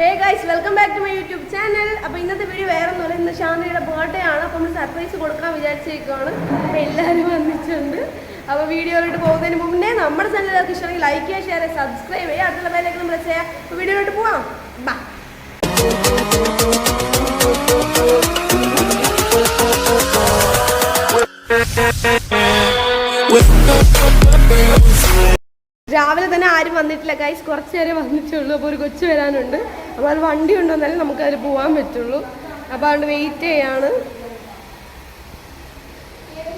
Hey guys welcome back to my YouTube channel അപ്പോൾ ഇന്നത്തെ video വേറെ ഒന്നുമില്ല ഇന്ന് ശാന്തിയുടെ ബർത്ത്ഡേ ആണ്. അപ്പോൾ നമ്മൾ സർപ്രൈസ് കൊടുക്കാൻ വിചാരിച്ചിരിക്കുകയാണ്. അപ്പോൾ എല്ലാവരും വന്നിട്ടുണ്ട്. അപ്പോൾ വീഡിയോയിലോട്ട് പോകുന്നതിന് മുന്നേ നമ്മുടെ ചാനൽ എല്ലാവർക്കും ഇഷ്ടമെങ്കിൽ ലൈക്ക് ചെയ്യുക ഷെയർ ചെയ്യുക സബ്സ്ക്രൈബ് ചെയ്യുക. അടുത്തുള്ള ബെല്ലൈക്കൺ നമ്മൾ ചെയ്യുക. അപ്പോൾ വീഡിയോയിലോട്ട് പോവാം. ബാ രാവിലെ തന്നെ ആരും വന്നിട്ടില്ല. ഗൈസ് കുറച്ച് നേരം വന്നിട്ടുള്ളൂ. അപ്പോൾ ഒരു കൊച്ചു വരാനുണ്ട്. അപ്പോൾ അത് വണ്ടി ഉണ്ടെന്നാലും നമുക്ക് അതിൽ പോകാൻ പറ്റുള്ളൂ. അപ്പോൾ അതുകൊണ്ട് വെയിറ്റ് ചെയ്യാണ്.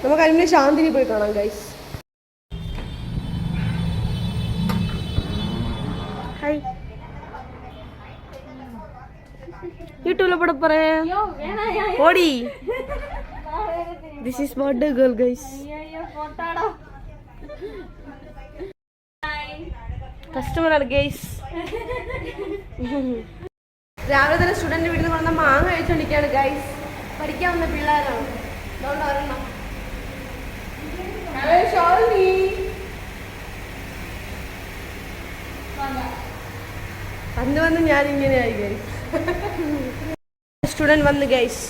നമുക്ക് അതിന് ശാന്തിനി പോയി കാണാം ഗൈസ് ഹായ് യൂട്യൂബിലെ പടം പറയാം? ഓടി. This is birthday girl guys കസ്റ്റമറാണ് ഗെയ്സ് രാവിലെ തന്നെ സ്റ്റുഡന്റ് വീട്ടിൽ വന്ന മാങ്ങ കഴിച്ചുകൊണ്ടിരിക്കുകയാണ് ഗൈസ് പഠിക്കാൻ വന്ന പിള്ളേരാണ്. അന്ന് വന്ന്? ഞാൻ ഇങ്ങനെയായി ഗൈസ് സ്റ്റുഡന്റ് വന്ന് ഗൈസ്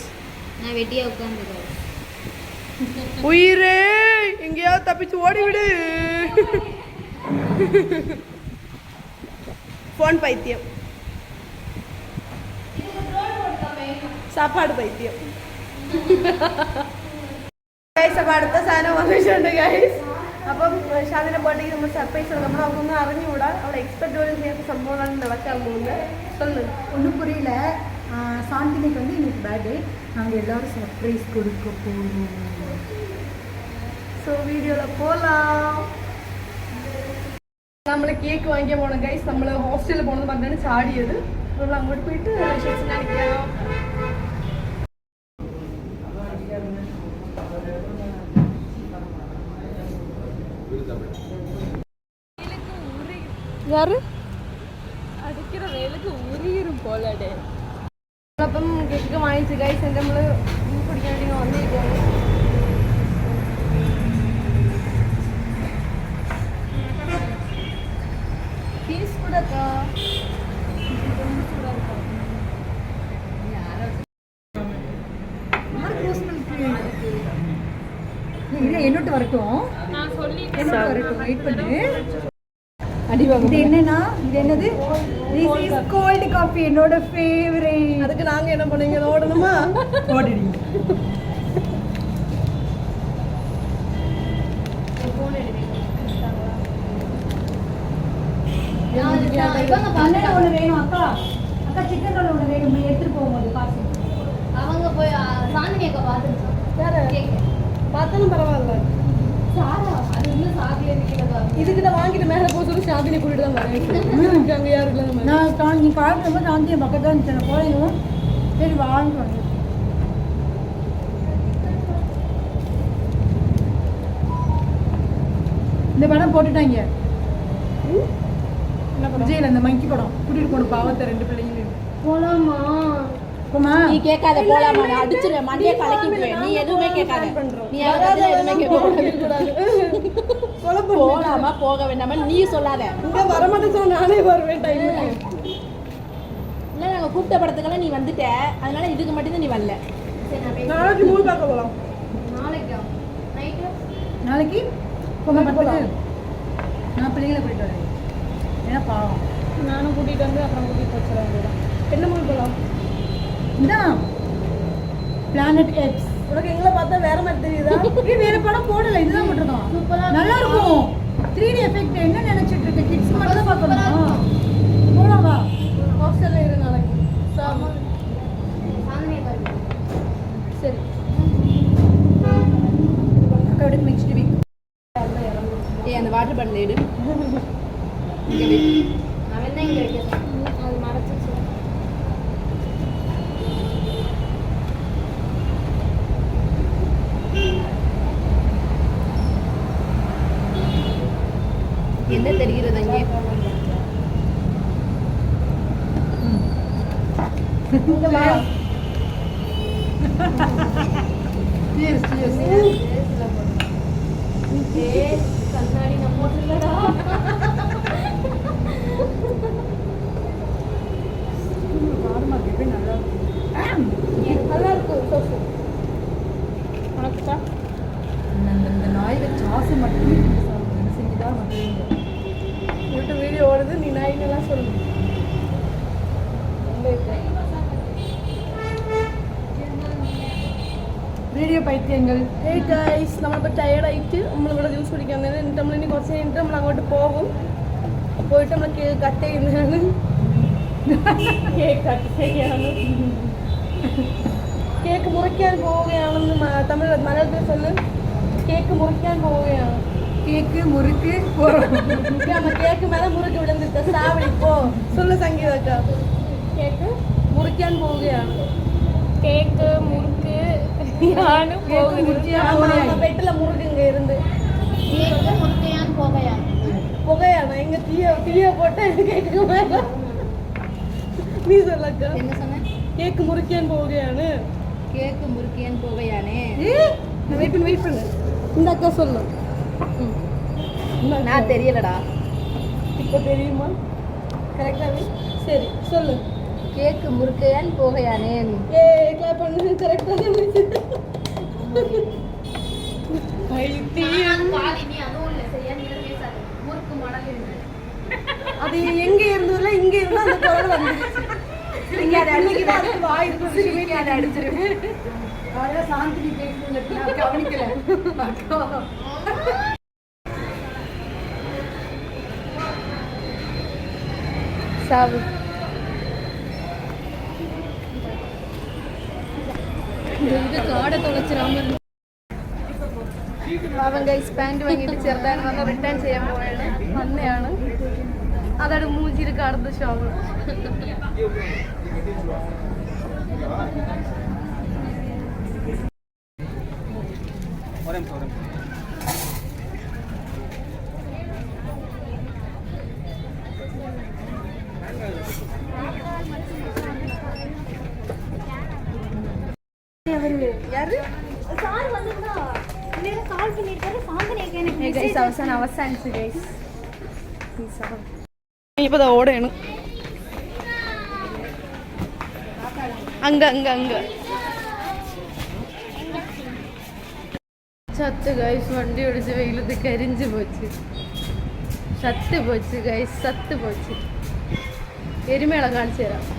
ഉയരേ എങ്കെയാ തപ്പിച്ച് ഓടി വിട്. ഫോൺ പൈത്യം സാപ്പാട് പൈത്യം ഗൈസ് അപ്പം അടുത്ത സാധനം വന്നിട്ടുണ്ട് ഗൈസ് അപ്പം ഷാദിന്റെ ബർത്ത്ഡേക്ക് നമ്മൾ സർപ്രൈസ് കൊടുക്കും നമ്മൾ അവൾക്കൊന്നും അറിഞ്ഞുകൂടാ അവൾ എക്സ്പെക്ട് പോലും ചെയ്യാത്ത സംഭവങ്ങളാണ് നടക്കാൻ പോകുന്നത് சொல்லு ஒன்றும் புரியல ஆஹ் சாந்தினிக்கு வந்து இன்னைக்கு பர்த்டே நாங்கள் எல்லாரும் சர்ப்ரைஸ் கொடுக்க போகிறோம் സോ വീഡിയോയിൽ പോലാം നമ്മൾ കേക്ക് വാങ്ങിക്കാൻ പോണം ഗൈസ് നമ്മൾ ഹോസ്റ്റലിൽ പോണെന്ന് പറഞ്ഞാണ് ചാടിയത്. നമ്മൾ അങ്ങോട്ട് പോയിട്ട് ഷെഫ്സിനെ അടിക്കാം പോലെ നമ്മളപ്പം കേക്ക് വാങ്ങിച്ചു ഗൈസ് എന്റെ നമ്മൾ കുടിക്കാൻ വേണ്ടി വന്നിരിക്കുകയാണ് இல்லை என்னோட்டு வரட்டும். என்னோட்டு வரட்டும். வெயிட் பண்ணு. അടി இது என்னன்னா இது என்னது? திஸ் இஸ் கோல்ட் காஃபி என்னோட ஃபேவரேட் அதுக்கு நாங்க என்ன பண்ணுவீங்க இதை ஓடணுமா? ஓடிடி. ஒன்று வேணும் அக்கா. அக்கா சிக்கன் ரோல் ஒன்று வேணும் எடுத்துட்டு போகும்போது காசு அவங்க போய் சாந்தினி அக்கா யாரு? பார்த்தாலும் பரவாயில்ல. சாரா? அது இன்னும் சாதியே இருக்கிறதா இதுக்கிட்ட வாங்கிட்டு மேலே போக சொல்லி ஷாந்தினி கூட்டிட்டு தான் வரேன். அங்கே யாரும் இல்லை நான் சாந்தி என் பக்கத்தில் இருந்துச்சு. போயிடும் சரி சொன்னேன். இந்த படம் போட்டுட்டாங்க. விஜயில் இந்த மங்கி படம். கூட்டிட்டு போன பாவத்தை ரெண்டு பிள்ளைங்களும் போலாமா? போமா நீ கேட்காத போலாமா? நான் அடிச்சிருவேன் மண்டையை கலக்கிடுவேன் நீ எதுவுமே கேட்காத. நீ யாராவது எதுவுமே கேட்க போலாமா? போக வேண்டாமா? நீ சொல்லாத. இங்கே வரமாட்டேன் சொன்னா நானே வருவேன் டைமுக்கு இல்ல நாங்க கூப்பிட்ட படத்துக்கெல்லாம் நீ வந்துட்ட. அதனால இதுக்கு மட்டும்தான் நீ வரல. நாளைக்கு மூவி பார்க்க போகலாம் நாளைக்கா? நைட்டு நாளைக்கு? போமா படத்துக்கு நான் பிள்ளைங்களை போயிட்டு வரேன். ஏன்னா பாவம்? நானும் கூட்டிகிட்டு வந்து அப்புறம் கூட்டிகிட்டு வச்சிட வேண்டியதான் என்ன மூவி போகலாம் இதான் பிளானட் எக்ஸ் உனக்கு எங்களை பார்த்தா வேற மாதிரி தெரியுதா? இது வேற படம் போடல. இதுதான் போட்டிருக்கோம் நல்லா இருக்கும் த்ரீ டி எஃபெக்ட் என்ன நினைச்சிட்டு இருக்க? கிட்ஸ் மட்டும் தான் பார்க்கணும்? போலாம் வா. ஹாஸ்டலில் இரு நாளைக்கு. சாந்தினி அக்கா. சரி அக்காவோட நெக்ஸ்ட் வீக் ஏய் அந்த வாட்டர் பாட்டில் எடு அவன் தான் இங்க வைக்க சொன்னான். அது மறைச்சிச்சு என்ன தெரிகிறது அங்கே? cheers cheers. ஏய், கண்ணாடி இருக்கும் சோப்பு உனக்குப்பா இந்த- நாயில சாசு மட்டுமே. செஞ்சுதான் மட்டும் உங்கள்கிட்ட வீடியோ ஓடுது நீ நாய்ங்கெல்லாம் சொல்லு ரொம்ப இது. വീഡിയോ പൈത്യങ്ങൾ ഹേ ഗൈസ് നമ്മളിപ്പോൾ ടയർഡായിട്ട് നമ്മളിവിടെ ജ്യൂസ് കുടിക്കാൻ നേരം എന്നിട്ട് നമ്മളിനി കുറച്ച് കഴിഞ്ഞിട്ട് നമ്മൾ അങ്ങോട്ട് പോകും പോയിട്ട് നമ്മൾ കേക്ക് കട്ട് ചെയ്യുന്നതാണ് കേക്ക് കട്ട് ചെയ്യാണ് കേക്ക് മുറിക്കാൻ പോവുകയാണെന്ന് മ- തമിഴ് മലയാളത്തിൽ சொல்லு കേക്ക് മുറിക്കാൻ പോവുകയാണ് கேக்கு முறுக்கு போறோம் நம்ம கேக்கு மேல முறுக்கு விழுந்துட்ட சாவடி போ. சொல்லு சங்கீதாக்கா. கேக்கு? முறுக்கியான் போகுயா கேக்கு முறுக்கு யானும் போகு பெட்டில முறுக்கு இங்க இருந்து. கேக்கு முறுக்கையான் போகையா? போகையா நான் எங்க தீய தீய போட்டா கேக்கு மேல. நீ சொல்லக்கா. என்ன சொன்ன? கேக்கு முறுக்கியான் போகையானு கேக்கு முறுக்கியான் போகையானே? வெயிட் பண்ணு வெயிட் பண்ணு. இந்த அக்கா சொல்லு. நான் தெரியலடா. இப்போ தெரியுமா? கரெக்டாகவே சரி சொல்லு. கேக்கு முறுக்கையான் போகையானேன். ஏ கிளாப் பண்ணு. கரெக்டாக அது எங்க இருந்ததுல இங்க இருந்து அந்த குரல் வந்து இங்க அதை அடிச்சுதான் அதுக்கு வாய் இருக்கு அதை அடிச்சிருவேன் ആരാ സാന്ത്വനി കേക്ക് ഞാൻ ഗവനിക്കല சாவு ഇത് കാട തുളച്ചിരാമ അവൻ ഗൈസ് പാൻറ് വാങ്ങിയിട്ട് ചെറുതായി വന്ന് റിട്ടേൺ ചെയ്യാൻ പോവാണ് വന്നെയാണ് അതാണ് മൂഞ്ചിയിൽ കാണുന്ന ഷോപ്പ് ஒரே நிமிஷம் ஒரே இப்போதான் ஓடணும் അങ്ക അങ്ക അങ്ക ചത്ത് ഗൈസ് വണ്ടി ഓടിച്ച് വെയിലത്ത് കരിഞ്ചു പോച്ച്. ചത്ത് പോച്ച് ഗൈസ് ചത്ത് പോച്ച്. എരുമേള കാണിച്ചു തരാം.